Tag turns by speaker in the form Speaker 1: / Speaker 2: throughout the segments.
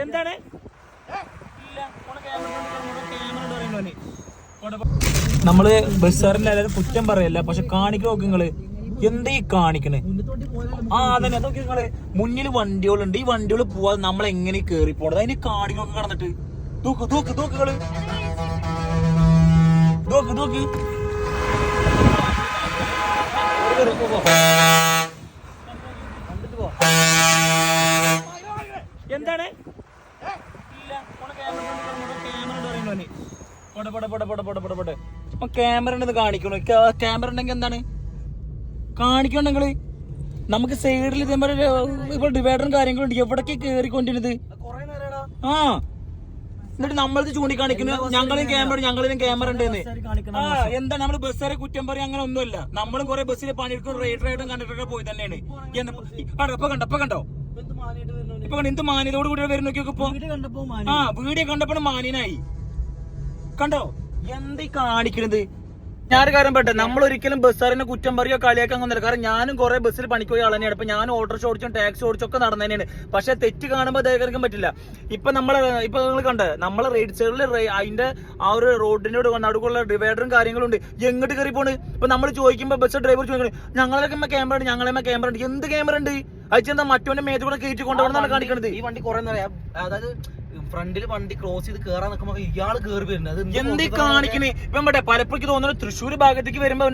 Speaker 1: എന്താണ്? നമ്മൾ ബസ്സാറിന്റെ എല്ലാവരും കുറ്റം പറയല്ല പക്ഷെ കാണിക്കണ നോക്ക് നിങ്ങൾ എന്താ ഈ കാണിക്കണേ? ആ അതന്നെ അതൊക്കെ നിങ്ങൾ. മുന്നിൽ വണ്ടികളുണ്ട്. ഈ വണ്ടികൾ പോവാതെ നമ്മൾ എങ്ങനെ കേറി പോണത്? അതിന് കാണിക്കൊക്കെ കടന്നിട്ട്. തൂക്ക് തൂക്ക് തൂക്കുകൾ തൂക്ക് തൂക്ക് കേറി, പോ, പോ. എന്താണ് ക്യാമറ ഉണ്ടെന്ന് കാണിക്കണു? ക്യാമറ ഉണ്ടെങ്കിൽ എന്താണ്? കാണിക്കണം നിങ്ങൾ? നമുക്ക് സൈഡിൽ ഇതേപോലെ ഇപ്പൊ ഡിവൈഡറും കാര്യങ്ങളും ഉണ്ട്. എവിടൊക്കെ കേറിക്കൊണ്ടിരുന്നത്? ആ. എന്നിട്ട് നമ്മളത് ചൂണ്ടിക്കാണിക്കുന്നു. ഞങ്ങളും ക്യാമറ ഞങ്ങളിലും ക്യാമറ ഉണ്ടെന്ന് ആ എന്താ നമ്മൾ ബസ്സുകാരെ കുറ്റം പറയും? അങ്ങനെ ഒന്നുമില്ല. നമ്മളും കുറെ ബസ്സിൽ പണിയെടുക്കും റേറ്റ് റൈഡും കണ്ടിട്ടൊക്കെ പോയി തന്നെയാണ്. ഇപ്പൊ കണ്ടോ ഇപ്പൊ കണ്ടോ ഇപ്പൊ എന്ത് മാന്യതയോട് കൂടി വരുന്നൊക്കെ ഇപ്പൊ? ആ വീഡിയോ കണ്ടപ്പോൾ മാന്യനായി. കണ്ടോ? എന്ത് കാണിക്കണത്? ഞാൻ കാര്യം പെട്ടെ നമ്മൾ ഒരിക്കലും ബസ്സാറിനെ കുറ്റം പറയോ കളിയാക്കാൻ ഒന്നുമില്ല കാരണം ഞാനും കുറെ ബസ്സിൽ പണിക്ക് പോയി തന്നെയാണ്. ഇപ്പൊ ഞാൻ ഓട്ടോറിക്ഷ ഓടിച്ചും ടാക്സി ഓടിച്ചും ഒക്കെ നടന്നു തന്നെയാണ്. പക്ഷെ തെറ്റ് കാണുമ്പോൾ ദേഹകരിക്കാൻ പറ്റില്ല. ഇപ്പൊ നമ്മളെ ഇപ്പൊ നിങ്ങൾ കണ്ട്? നമ്മളെ റൈറ്റ് സൈഡിൽ അതിന്റെ ആ ഒരു റോഡിനോട് നടുക്കുള്ള ഡിവൈഡറും കാര്യങ്ങളും ഉണ്ട്. എങ്ങോട്ട് കയറി പോണ് ഇപ്പൊ നമ്മൾ ചോദിക്കുമ്പോ ബസ് ഡ്രൈവർ ചോദിക്കുന്നു ഞങ്ങളെ ക്യാമറ ഉണ്ട് ഞങ്ങളെ ക്യാമറ ഉണ്ട്. എന്ത് ക്യാമറ ഉണ്ട്? അയച്ചെന്താ മറ്റവന്റെ മേത്ത് കൂടെ കയറ്റി കൊണ്ടുപോകണം കാണിക്കണത്?
Speaker 2: ഈ വണ്ടി കുറെ അതായത് ഫ്രണ്ടിൽ വണ്ടി ക്രോസ് ചെയ്ത് കേറാൻ നിൽക്കുമ്പോ ഇയാൾ കേറി വരുന്നത്. എന്ത്
Speaker 1: കാണിക്കണേ? ഇപ്പം പറ്റേ പലപ്പോഴും തോന്നുന്നു തൃശ്ശൂർ ഭാഗത്തേക്ക് വരുമ്പോ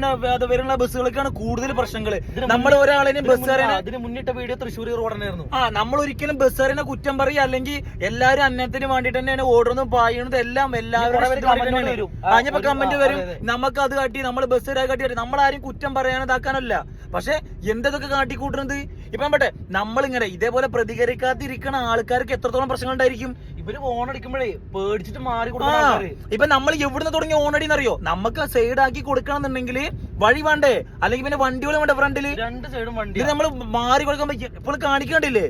Speaker 1: വരുന്ന ബസ്സുകൾക്കാണ് കൂടുതൽ പ്രശ്നങ്ങൾ നമ്മൾ ഒരാളിനെ
Speaker 2: ബസ്
Speaker 1: ബസ്സുകാരനെ
Speaker 2: അതിന് മുന്നിട്ട വീഡിയോ തൃശ്ശൂർ റോഡ് തന്നെയായിരുന്നു
Speaker 1: ആ നമ്മൾ ഒരിക്കലും ബസ്സുകാരനെ കുറ്റം പറയും. അല്ലെങ്കിൽ എല്ലാരും അന്നത്തിന് വേണ്ടിട്ട് തന്നെയാണ് ഓടുന്നതും പായുന്നത് എല്ലാം എല്ലാവരും
Speaker 2: കുറെ പേര്
Speaker 1: ഇഷ്ടത്തിന്
Speaker 2: comment
Speaker 1: വേണ്ടിയാണ്.
Speaker 2: വരും.
Speaker 1: ആ, ഇനിയിപ്പോ കമന്റ് വരും. നമുക്ക് അത്. കാട്ടി നമ്മൾ ബസ്സുകാരെ കാട്ടി നമ്മൾ നമ്മളാരും കുറ്റം പറയാനോ ഇതാക്കാനല്ല പക്ഷെ എന്തൊക്കെ കാട്ടിക്കൂട്ടുന്നത്? ഇപ്പൊ പറ്റേ നമ്മളിങ്ങനെ ഇതേപോലെ പ്രതികരിക്കാതിരിക്കണ ആൾക്കാർക്ക് എത്രത്തോളം പ്രശ്നങ്ങൾ ഉണ്ടായിരിക്കും
Speaker 2: ഇവർ ഓണടിക്കുമ്പോഴേ പേടിച്ചിട്ട് മാറി
Speaker 1: ആ.
Speaker 2: കൊടുക്കുന്ന
Speaker 1: ഇപ്പൊ നമ്മൾ എവിടുന്ന് തുടങ്ങി ഓണടി എന്നറിയോ നമുക്ക് സൈഡ് ആക്കി കൊടുക്കണം എന്നുണ്ടെങ്കിൽ വഴി വേണ്ടേ? അല്ലെങ്കിൽ പിന്നെ വണ്ടികൾ വേണ്ട ഫ്രണ്ടിൽ
Speaker 2: രണ്ട് സൈഡും വണ്ടി
Speaker 1: നമ്മൾ മാറി കൊടുക്കാൻ പറ്റും ഇപ്പോൾ കാണിക്കണ്ടില്ലേ?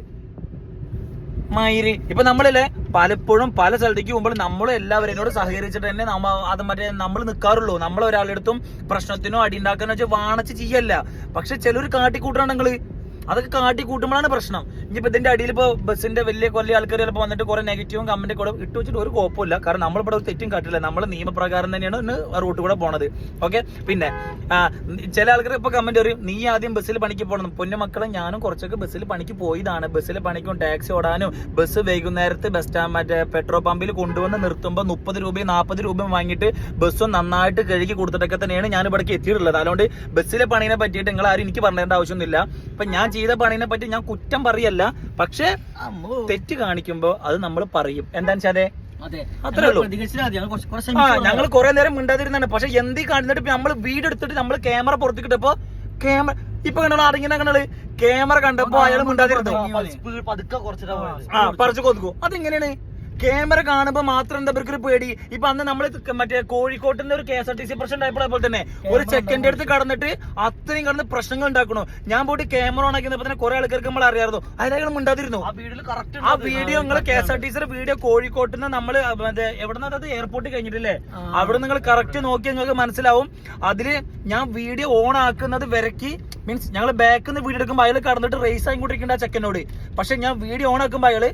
Speaker 1: മയിര്. ഇപ്പൊ നമ്മളല്ലേ പലപ്പോഴും പല സ്ഥലത്തേക്ക് പോകുമ്പോൾ നമ്മൾ എല്ലാവരോട് സഹകരിച്ചിട്ട് തന്നെ നമ്മ അത് മറ്റേ നമ്മൾ നിൽക്കാറുള്ളൂ നമ്മൾ ഒരാളെടുത്തും പ്രശ്നത്തിനോ അടി ഉണ്ടാക്കാനോ വെച്ചാൽ വാണച്ച് ചെയ്യല്ല. പക്ഷെ ചിലർ കാട്ടിക്കൂട്ടാണ് നിങ്ങൾ അതൊക്കെ കാട്ടി കൂട്ടുമ്പോഴാണ് പ്രശ്നം. ഇനിയിപ്പോ ഇതിന്റെ അടിയിൽ ഇപ്പൊ ബസ്സിന്റെ വലിയ കൊല്ലി ആൾക്കാർ ചിലപ്പോൾ വന്നിട്ട് കുറെ നെഗറ്റീവും കമന്റ് കൂടെ ഇട്ട് വെച്ചിട്ട് ഒരു കുഴപ്പമില്ല കാരണം നമ്മളിവിടെ ഒരു തെറ്റും കാട്ടില്ല. നമ്മൾ നിയമപ്രകാരം തന്നെയാണ് ഇന്ന് റൂട്ട് കൂടെ പോണത്. ഓക്കെ പിന്നെ ചില ആൾക്കാർ ഇപ്പൊ കമന്റ് പറയും നീ ആദ്യം ബസ്സിൽ പണിക്ക് പോകണം പൊന്നു മക്കളെ ഞാനും കുറച്ചൊക്കെ ബസ്സിൽ പണിക്ക് പോയതാണ്. ബസ്സിൽ പണിക്കും ടാക്സി ഓടാനും ബസ് വൈകുന്നേരത്ത് ബസ് സ്റ്റാൻഡ് മറ്റേ പെട്രോൾ പമ്പിൽ കൊണ്ടുവന്ന് നിർത്തുമ്പോൾ മുപ്പത് രൂപയും നാൽപ്പത് രൂപയും വാങ്ങിയിട്ട് ബസ്സും നന്നായിട്ട് കഴുകി കൊടുത്തിട്ടൊക്കെ തന്നെയാണ് ഞാൻ ഇവിടേക്ക് എത്തിയിട്ടുള്ളത്. അതുകൊണ്ട് ബസ്സിലെ പണിനെ പറ്റിയിട്ട് നിങ്ങൾ ആരും എനിക്ക് പറഞ്ഞേണ്ട ആവശ്യമൊന്നുമില്ല. അപ്പൊ ഞാൻ ചെയ്ത പണിനെ പറ്റി ഞാൻ കുറ്റം പറയല്ല. പക്ഷെ തെറ്റ് കാണിക്കുമ്പോ അത് നമ്മൾ പറയും. എന്താണെന്ന്
Speaker 2: വെച്ചാൽ
Speaker 1: അത്രേ ഉള്ളൂ. ആ ഞങ്ങൾ കുറെ നേരം മിണ്ടാതിരുന്നാണ്. പക്ഷെ എന്തി കാണിച്ചിട്ട് നമ്മൾ വീട് എടുത്തിട്ട് നമ്മൾ ക്യാമറ പുറത്തേക്ക് ഇട്ടപ്പോ ക്യാമറ ഇപ്പൊ കണ്ടോ ആരെങ്കിലും കണ്ടത് ക്യാമറ കണ്ടപ്പോ അയാൾ മിണ്ടാതിരുന്നു?
Speaker 2: പതുക്കെ കുറച്ചിട്ടാ
Speaker 1: ആ പറിച്ചു കൊതുക്കു അതെങ്ങനെയാണ്? ക്യാമറ കാണുമ്പോ മാത്രം എന്താ ഇവർക്ക് ഒരു പേടി? ഇപ്പൊ അന്ന് നമ്മൾ മറ്റേ കോഴിക്കോട്ട് ഒരു K S R T C പ്രശ്നം ഉണ്ടായപ്പോൾ പോലെ തന്നെ. ഒരു ചെക്കന്റെ അടുത്ത് കടന്നിട്ട് അത്രയും കടന്ന് പ്രശ്നങ്ങൾ ഉണ്ടാക്കണു. ഞാൻ പോയിട്ട് ക്യാമറ ഓൺ ആക്കിയപ്പോ തന്നെ കുറെ ആൾക്കാർക്ക് നമ്മൾ അറിയാമായിരുന്നു. അതിനകം മിണ്ടാതിരുന്നു.
Speaker 2: ആ
Speaker 1: വീഡിയോ നിങ്ങൾ കെ എസ് ആർ ടി സിയുടെ വീഡിയോ കോഴിക്കോട്ട് നിന്ന് നമ്മൾ മറ്റേ എവിടെ അത്? എയർപോർട്ടിൽ കഴിഞ്ഞിട്ടില്ലേ? അവിടെ നിങ്ങൾ കറക്റ്റ് നോക്കി നിങ്ങൾക്ക് മനസ്സിലാവും. അതിൽ ഞാൻ വീഡിയോ ഓൺ ആക്കുന്നത് വരക്കി മീൻസ് ഞങ്ങൾ ബാക്കിൽ നിന്ന് വീഡിയോ എടുക്കുമ്പോൾ അയാൾ കടന്നിട്ട് റേസ് ആയിക്കൊണ്ടിരിക്കേണ്ട ആ ചെക്കനോട് പക്ഷെ ഞാൻ വീഡിയോ ഓൺ ആക്കുമ്പോൾ അയാൾ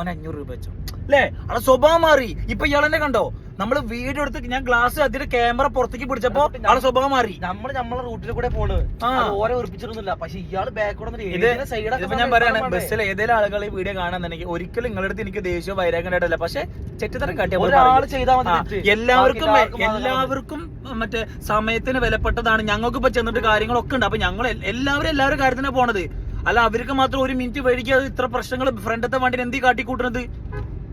Speaker 1: ഓൻ അഞ്ഞൂറ് രൂപ വെച്ചു. അല്ലേ അവിടെ സ്വഭാവം മാറി. ഇപ്പൊ ഇയാളെന്നെ കണ്ടോ? നമ്മൾ വീഡിയോ എടുത്ത് ഞാൻ ഗ്ലാസ് അതിന്റെ ക്യാമറ പുറത്തേക്ക് പിടിച്ചപ്പോ ആളെ സ്വഭാവം മാറി.
Speaker 2: നമ്മൾ നമ്മളെ റൂട്ടിൽ കൂടെ പോണ്.
Speaker 1: ആ.
Speaker 2: ഓരെ ഉറപ്പിച്ചിരുന്നില്ല പക്ഷെ ഇയാൾ ബാക്ക്
Speaker 1: ഞാൻ പറയാണ് ബസ്സിൽ ഏതെങ്കിലും ആളുകൾ ഈ വീഡിയോ കാണാന്നുണ്ടെങ്കിൽ ഒരിക്കലും നിങ്ങളുടെ അടുത്ത് എനിക്ക് ദേഷ്യം വൈരാഗ്യം ഉണ്ടായിട്ടില്ല. പക്ഷെ ചെറ്റത്തരം കാട്ടിയ. എല്ലാവർക്കും
Speaker 2: എല്ലാവർക്കും
Speaker 1: മറ്റേ സമയത്തിന് വിലപ്പെട്ടതാണ്. ഞങ്ങൾക്ക് ഇപ്പൊ ചെന്നിട്ട് കാര്യങ്ങളൊക്കെ ഉണ്ട്. അപ്പൊ ഞങ്ങൾ എല്ലാവരും എല്ലാവരും കാര്യത്തിനാണ് പോണത്. അല്ല അവർക്ക് മാത്രം ഒരു മിനിറ്റ് വഴിക്ക് ഇത്ര പ്രശ്നങ്ങൾ ഫ്രണ്ടത്തെ വണ്ടിന് എന്തി കാട്ടിക്കൂട്ടുന്നത്?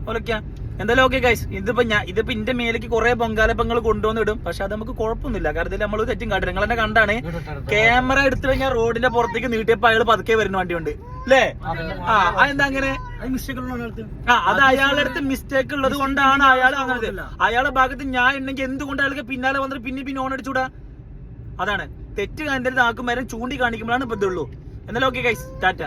Speaker 1: ഓലൊക്കെയാ. എന്തായാലും ഓക്കെ ഗൈസ് ഇതിപ്പോ ഞാൻ ഇതിപ്പോ ഇന്റെ മേലേക്ക് കുറെ പൊങ്കാലപ്പങ്ങൾ കൊണ്ടുവന്നിടും പക്ഷെ അത് നമുക്ക് കുഴപ്പമൊന്നുമില്ല. കാരണം ഇതിൽ നമ്മൾ തെറ്റും കാട്ടും. നിങ്ങൾ തന്നെ കണ്ടാണ് ക്യാമറ എടുത്തു കഴിഞ്ഞാൽ റോഡിന്റെ പുറത്തേക്ക് നീട്ടിയപ്പോ അയാൾ പതുക്കെ വരുന്ന വണ്ടിയുണ്ട്. അല്ലേ ആ അതെന്താ അങ്ങനെ? ആ അത് അയാളുടെ അടുത്ത് മിസ്റ്റേക്ക് ഉള്ളത് കൊണ്ടാണ് അയാൾ അങ്ങനെ അയാളുടെ ഭാഗത്ത് ഞാൻ ഉണ്ടെങ്കിൽ എന്തുകൊണ്ട് അയാൾക്ക് പിന്നാലെ വന്നിട്ട് പിന്നെ പിന്നെ ഓൺ അടിച്ചൂടാ? അതാണ്. തെറ്റ് കണ്ടത് ആക്കും വരെ ചൂണ്ടി കാണിക്കുമ്പോഴാണ് ഇപ്പൊ ഇതുള്ളൂ. എന്നാലും ഓക്കെ ഗൈസ് ടാറ്റ.